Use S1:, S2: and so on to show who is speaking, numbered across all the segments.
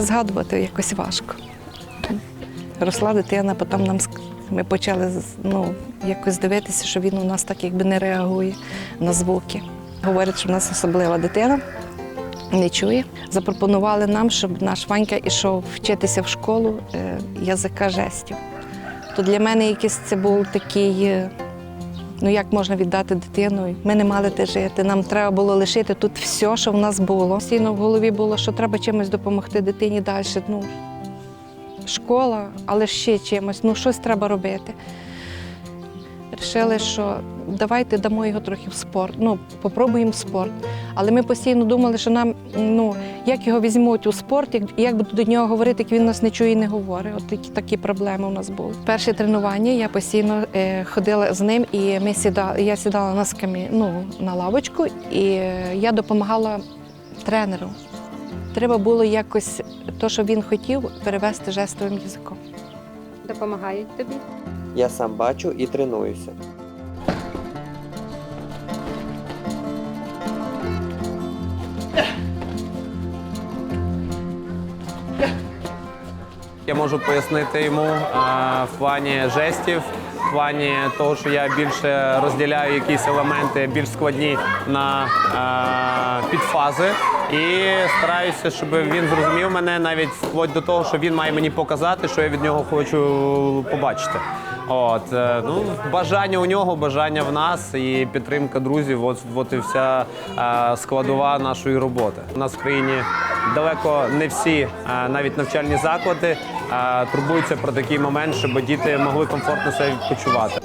S1: Згадувати якось важко. Росла дитина, потім нам ми почали ну, якось дивитися, що він у нас так якби не реагує на звуки. Говорять, що в нас особлива дитина, не чує. Запропонували нам, щоб наш Ванька йшов вчитися в школу е, язика жестів. То для мене якийсь це був такий. Ну як можна віддати дитину? Ми не мали де жити. Нам треба було лишити тут все, що в нас було. Постійно в голові було, що треба чимось допомогти дитині далі. Ну, школа, але ще чимось. Ну, щось треба робити. Рішили, що давайте дамо його трохи в спорт. Ну, попробуємо спорт. Але ми постійно думали, що нам, ну, як його візьмуть у спорт, як, як будуть до нього говорити, як він нас не чує і не говорить. От такі, такі проблеми у нас були. Перше тренування я постійно е, ходила з ним, і ми сідали, я сідала на скамі, ну, на лавочку, і е, я допомагала тренеру. Треба було якось те, що він хотів, перевести жестовим язиком.
S2: Допомагають тобі?
S3: Я сам бачу і тренуюся.
S4: Я можу пояснити йому е, в плані жестів, в плані того, що я більше розділяю якісь елементи більш складні на е, підфази. І стараюся, щоб він зрозумів мене навіть вплоть до того, що він має мені показати, що я від нього хочу побачити. От е, ну бажання у нього, бажання в нас і підтримка друзів. От, от і вся е, складова нашої роботи. У нас в країні далеко не всі, е, навіть навчальні заклади, турбуються про такий момент, щоб діти могли комфортно себе відпочивати.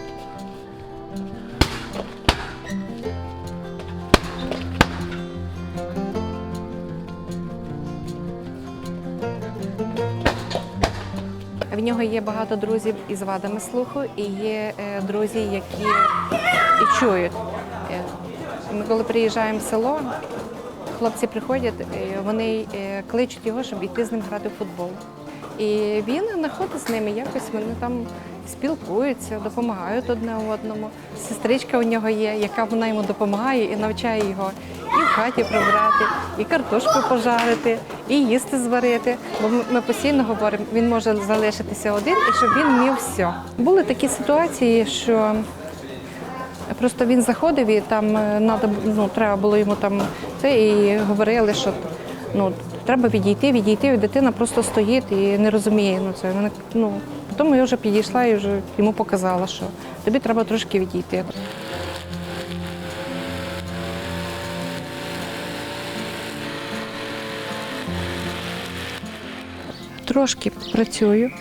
S1: В нього є багато друзів із вадами слуху, і є е, друзі, які і чують. Е, Ми коли приїжджаємо в село, хлопці приходять, е, вони кличуть його, щоб йти з ним грати в футбол. І він знаходить з ними якось вони там спілкуються, допомагають одне одному. Сестричка у нього є, яка вона йому допомагає і навчає його і в хаті прибрати, і картошку пожарити, і їсти зварити. Бо ми- постійно говоримо, він може залишитися один і щоб він вмів все. Були такі ситуації, що Просто він заходив і там е, надо, ну, треба було йому там це і говорили, що ну, треба відійти, відійти, і дитина просто стоїть і не розуміє. Ну, це. Ну, потім я вже підійшла і вже йому показала, що тобі треба трошки відійти. Трошки працюю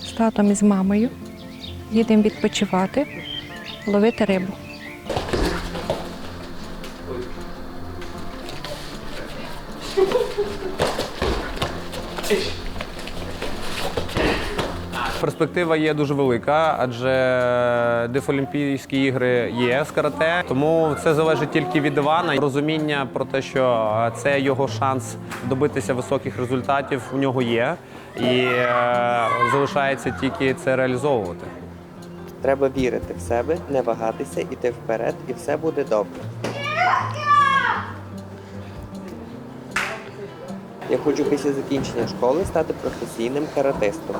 S1: з татом і з мамою. Їдемо відпочивати, ловити рибу.
S4: Перспектива є дуже велика, адже Дефолімпійські ігри є з карате. Тому це залежить тільки від Івана. Розуміння про те, що це його шанс добитися високих результатів у нього є, і е, залишається тільки це реалізовувати.
S3: Треба вірити в себе, не вагатися, іти вперед, і все буде добре. Я хочу після закінчення школи стати професійним каратистом.